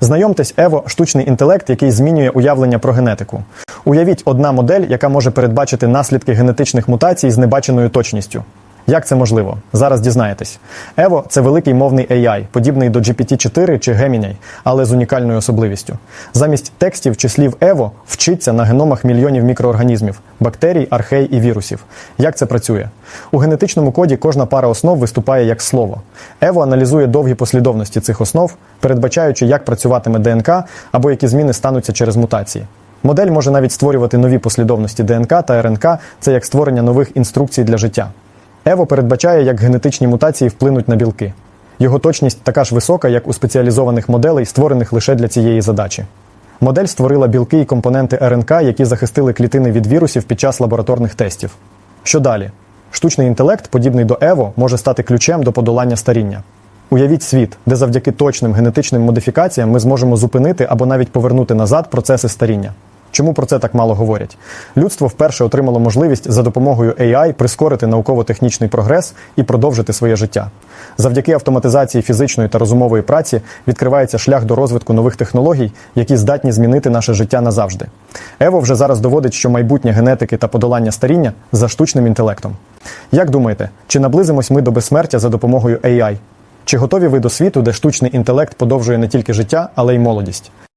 Знайомтесь, Ево штучний інтелект, який змінює уявлення про генетику. Уявіть одна модель, яка може передбачити наслідки генетичних мутацій з небаченою точністю. Як це можливо? Зараз дізнаєтесь. Ево це великий мовний AI, подібний до GPT-4 чи Gemini, але з унікальною особливістю. Замість текстів чи слів Ево вчиться на геномах мільйонів мікроорганізмів, бактерій, архей і вірусів. Як це працює? У генетичному коді кожна пара основ виступає як слово. Ево аналізує довгі послідовності цих основ, передбачаючи, як працюватиме ДНК або які зміни стануться через мутації. Модель може навіть створювати нові послідовності ДНК та РНК, це як створення нових інструкцій для життя. Ево передбачає, як генетичні мутації вплинуть на білки. Його точність така ж висока, як у спеціалізованих моделей, створених лише для цієї задачі. Модель створила білки і компоненти РНК, які захистили клітини від вірусів під час лабораторних тестів. Що далі? Штучний інтелект, подібний до Ево, може стати ключем до подолання старіння. Уявіть світ, де завдяки точним генетичним модифікаціям ми зможемо зупинити або навіть повернути назад процеси старіння. Чому про це так мало говорять? Людство вперше отримало можливість за допомогою AI прискорити науково-технічний прогрес і продовжити своє життя. Завдяки автоматизації фізичної та розумової праці відкривається шлях до розвитку нових технологій, які здатні змінити наше життя назавжди. Ево вже зараз доводить, що майбутнє генетики та подолання старіння за штучним інтелектом. Як думаєте, чи наблизимось ми до безсмертя за допомогою AI? Чи готові ви до світу, де штучний інтелект подовжує не тільки життя, але й молодість?